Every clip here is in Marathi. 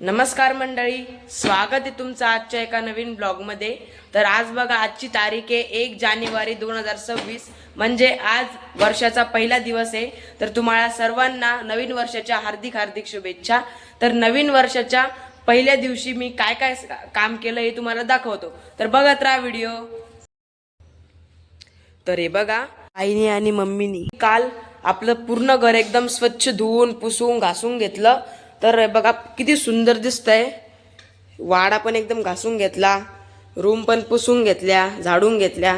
नमस्कार मंडळी स्वागत आहे तुमचं आजच्या एका नवीन ब्लॉगमध्ये. तर आज बघा आजची तारीख आहे एक जानेवारी दोन हजार सव्वीस. म्हणजे आज वर्षाचा पहिला दिवस आहे. तर तुम्हाला सर्वांना नवीन वर्षाच्या हार्दिक हार्दिक शुभेच्छा. तर नवीन वर्षाच्या पहिल्या दिवशी मी काय काय काम केलं हे तुम्हाला दाखवतो. तर बघत राहा व्हिडिओ. तर हे बघा आईने आणि मम्मीनी काल आपलं पूर्ण घर एकदम स्वच्छ धुवून पुसून घासून घेतलं. तर हे बघा किती सुंदर दिसतंय. वाडा पण एकदम घासून घेतला रूम पण पुसून घेतल्या झाडून घेतल्या.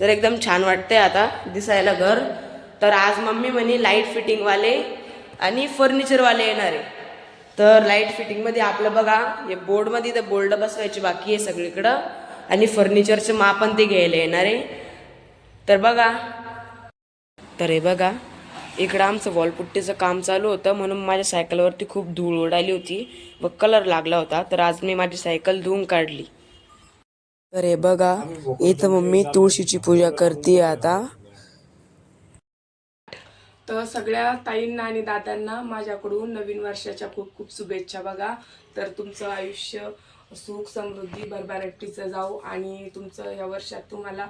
तर एकदम छान वाटतंय आता दिसायला घर. तर आज मम्मी म्हणे लाइट फिटिंगवाले आणि फर्निचरवाले येणार आहे. तर लाइट फिटिंगमध्ये आपलं बघा हे बोर्डमध्ये तर बोर्ड बसवायची बाकी आहे सगळीकडं. आणि फर्निचरचं मापन ते घ्यायला येणार आहे. तर बघा. तर हे बघा. इकडं आमचं वॉलपुट्टीचं काम चालू होतं म्हणून माझ्या सायकलवरती खूप धूळ उडाली होती व कलर लागला होता तर आज मी माझी सायकल धुवून काढली. तर हे बघा इथं मम्मी तुळशीची पूजा करते आता. तर सगळ्या ताईंना आणि दादांना माझ्याकडून नवीन वर्षाच्या खूप खूप शुभेच्छा बघा. तर तुमचं आयुष्य सुख समृद्धी भरभराटीचं जाऊ आणि तुमचं या वर्षात तुम्हाला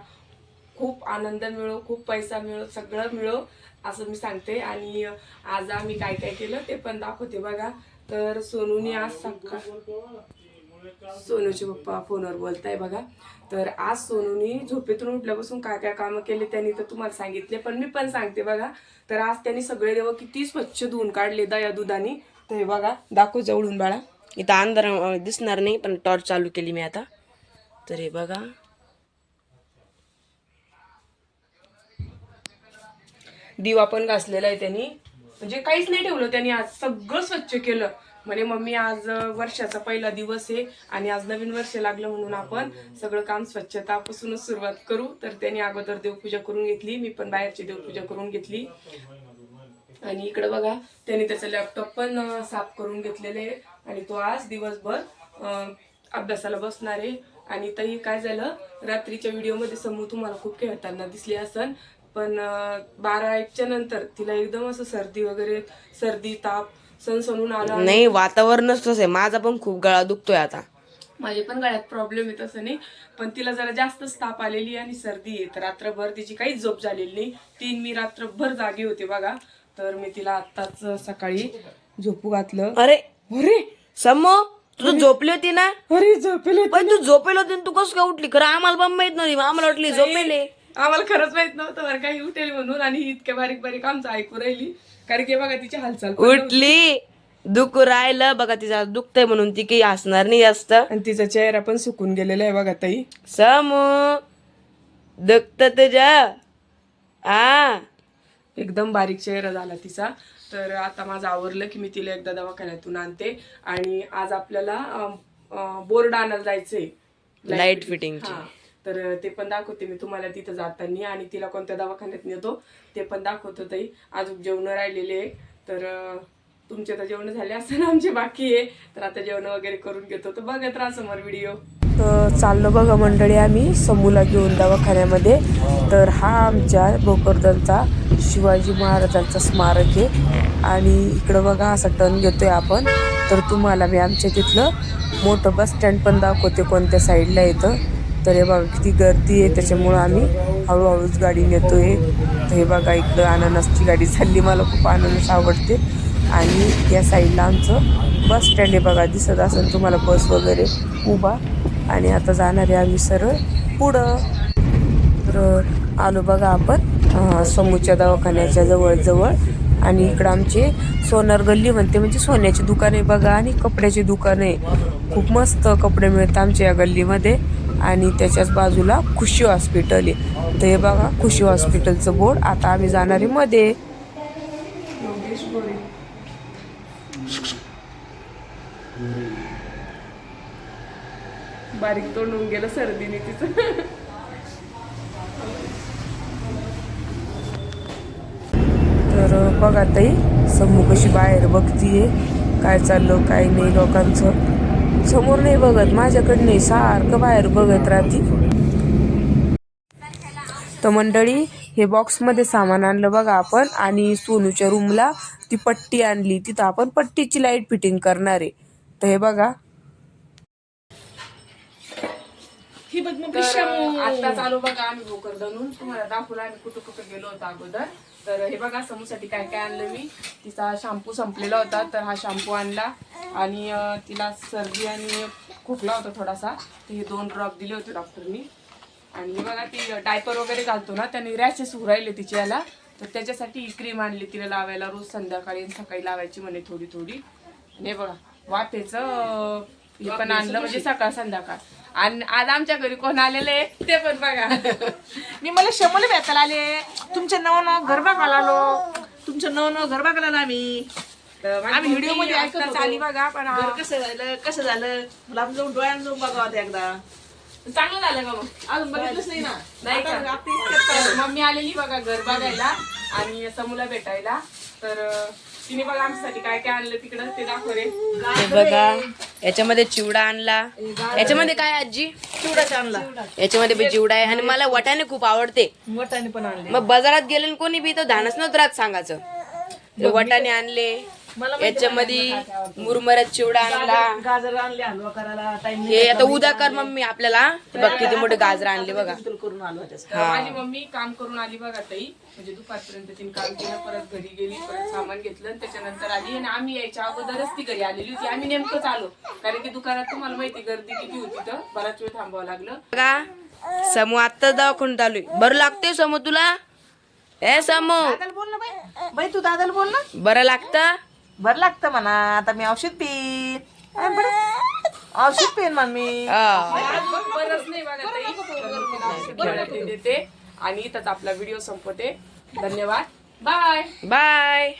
खूप आनंद मिळो खूप पैसा मिळो सगळं मिळो असं मी सांगते. आणि आज आम्ही काय काय केलं ते पण दाखवते बघा. तर सोनूने आज सकाळ सोनूचे पप्पा फोनवर बोलताय बघा. तर आज सोनूनी झोपेतून उठल्यापासून काय काय कामं केले त्यांनी तर तुम्हाला सांगितले पण मी पण सांगते बघा. तर आज त्यांनी सगळे देव किती स्वच्छ धुवून काढले दया दुधानी. तर हे बघा दाखव जवळून बाळा. इथं अंधार दिसणार नाही पण टॉर्च चालू केली मी आता. तर हे बघा. दिवा पण घासलेला आहे त्यांनी. म्हणजे काहीच नाही ठेवलं त्यांनी आज सगळं स्वच्छ केलं. म्हणे मम्मी आज वर्षाचा पहिला दिवस आहे आणि आज नवीन वर्ष लागलं म्हणून आपण सगळं काम स्वच्छतापासूनच सुरुवात करू. तर त्यांनी अगोदर देवपूजा करून घेतली. मी पण बाहेरची देवपूजा करून घेतली. आणि इकडे बघा त्यांनी त्याचा लॅपटॉप पण साफ करून घेतलेले आणि तो आज दिवसभर अं, अभ्यासाला बसणार आहे. आणि तरी काय झालं रात्रीच्या व्हिडिओमध्ये समूह तुम्हाला खूप खेळताना दिसले असन. पण बारा एकच्या नंतर तिला एकदम असं सर्दी वगैरे सर्दी ताप सणसणून आला नाही वातावरणच तसं आहे. माझा पण खूप गळा दुखतोय आता. माझे पण गळ्यात प्रॉब्लेम आहे तसं नाही. पण तिला जरा जास्तच ताप आलेली आणि सर्दी आहे. तर रात्रभर तिची काहीच झोप झालेली नाही. तीन मी रात्रभर जागी होते बघा. तर मी तिला आत्ताच सकाळी झोपू घातलं. अरे! अरे! समो तू झोपली होती ना? अरे झोपेले पण तू झोपेल होती आणि तू कसं काय उठली? खरं आम्हाला पण माहीत नव्हती. आम्हाला वाटली झोपेले. आम्हाला खरंच माहीत नव्हतं बरं काही उठेल म्हणून आणि ही इतक्या बारीक बारीक आमचं ऐकू राहिली. कारण की बघा तिची हालचाल पण नव्हती. उठली दुख राहिलं बघा तिचा दुखतंय म्हणून ती काही हसणार नाही जास्त. आणि तिचा चेहरा पण सुकून गेलेला आहे बघा ताई. समू दुखत तुझ्या आ. एकदम बारीक चेहरा झाला तिचा. तर आता माझं आवरलं की मी तिला एकदा दवाखान्यातून आणते. आणि आज आपल्याला अं, अं, बोर्ड आणायला जायचंय. लाइट फिटिंगची हा. तर ते पण दाखवते मी तुम्हाला तिथं जाताना आणि तिला कोणत्या दवाखान्यात नेतो ते पण दाखवतो ताई. अजून जेवणं राहिलेले आहे. तर तुमचे तर जेवण झाले असं आमचे बाकी आहे. तर आता जेवण वगैरे करून घेतो. तर बघत राहा समोर व्हिडिओ चाललो बघा मंडळी आम्ही समूला घेऊन दवाखान्यामध्ये. तर हा आमच्या भोकरदनचा शिवाजी महाराजांचा स्मारक आहे. आणि इकडं बघा असा टर्न घेतोय आपण. तर तुम्हाला मी आमच्या तिथलं मोठं बस स्टँड पण दाखवते कोणत्या साईडला येतं. तर हे बघा किती गर्दी आहे. त्याच्यामुळं आम्ही हळूहळूच गाडी नेतोय. तर हे बघा इकडं अननसची गाडी चालली. मला खूप अननस आवडते. आणि या साईडला आमचं बस स्टँड आहे बघा. दिसत असेल तुम्हाला बस वगैरे उभा. आणि आता जाणार आहे आम्ही सरळ पुढं. तर आलो बघा आपण समोरच्या समूच्या दवाखान्याच्या जवळजवळ. आणि इकडं आमचे सोनार गल्ली म्हणते. म्हणजे सोन्याची दुकान आहे बघा. आणि कपड्याची दुकान आहे. खूप मस्त कपडे मिळतात आमच्या या गल्लीमध्ये. आणि त्याच्याच बाजूला खुशी हॉस्पिटल आहे. तर हे बघा खुशी हॉस्पिटलचं बोर्ड. आता आम्ही जाणार आहे मध्ये. बारीक तोंड होऊन गेलं सर्दीने तिचं. तर बघा ताई समूह कशी बाहेर बघतीये. काय चाललं काय नाही लोकांचं. समोर नाही बघत माझ्याकडे नाही. सारखं बाहेर बघत राहते. तर मंडळी हे बॉक्समध्ये सामान आणलं बघा आपण. आणि सोनूच्या रूमला ती पट्टी आणली. तिथं आपण पट्टीची लाइट फिटिंग करणार आहे. तर हे बघा. आता चालू बघा आम्ही तुम्हाला दाखवलं आम्ही कुठं कुठं गेलो होतो अगोदर. तर हे बघा समूसाठी काय काय आणलं मी. तिचा शॅम्पू संपलेला होता तर हा शॅम्पू आणला. आणि तिला सर्दी आणि खोकला होता थोडासा. हे दोन ड्रॉप दिले होते डॉक्टरनी आणि हे बघा ती डायपर वगैरे घालतो ना त्याने रॅशेस राहिले तिच्या याला. तर त्याच्यासाठी ही क्रीम आणली तिला लावायला. रोज संध्याकाळी आणि सकाळी लावायची म्हणे थोडी थोडी आणि बघा वाफेचं हे पण आणलं म्हणजे सकाळ संध्याकाळ आणि आज आमच्या घरी कोण आलेले ते पण बघा. मी मला शमोले भेटायला आले. तुमच्या नव नव गरबा आलो. तुमच्या नव नव गरबा करायला आम्ही. आम्ही व्हिडिओमध्ये ऐकत. आली बघा पण घर कसं झालं कसं झालं? मला आपण जाऊन डोळ्यानं जाऊन बघावं आता एकदा. चांगलं झालं का मग? अजून बघितलंच नाही ना. नाही का? मम्मी आलेली बघा घर बघायला आणि समूला भेटायला. तर तिने बघा आमच्यासाठी काय काय आणलं तिकडं ते दाखव रे. हे बघा. याच्यामध्ये चिवडा आणला. याच्यामध्ये काय आजी? चिवडाच आणला. याच्यामध्ये बी चिवडा आहे. आणि मला वटाणे खूप आवडते. वटाने पण आणले. मग बाजारात गेले कोणी बी तर धानच नव्हतं राहत सांगायचं. वटाणे आणले. याच्यामध्ये मुरमऱ्यात चिवडा आणला. गाजर आणले हलवा करायला टाइम हे आता उद्या कर मम्मी आपल्याला. बघ किती मोठे गाजर आणले बघा. करून आलो माझी मम्मी काम करून आली बघा ताई. म्हणजे दुपारपर्यंत तिने काम केलं परत घरी गेली परत सामान घेतलं आणि त्याच्यानंतर आली. आणि आम्ही यायच्या अगोदरच ती घरी आलेली होती. आम्ही नेमकंच आलो. कारण की दुकानात तुम्हाला माहिती गर्दी किती होती तर बराच वेळ थांबावं लागलं. बघा समू आत्ताच दवाखान्यात आलोय बरं लागतंय समू तुला? ए समू. दादाला बोल ना बाई. बाई तू दादाला बोल ना. बरं लागतं? बरं लागतं म्हणा. आता मी औषध पिन. औषध पिन म्हण मी देते. आणि इथंच आपला व्हिडिओ संपवते. धन्यवाद. बाय. बाय.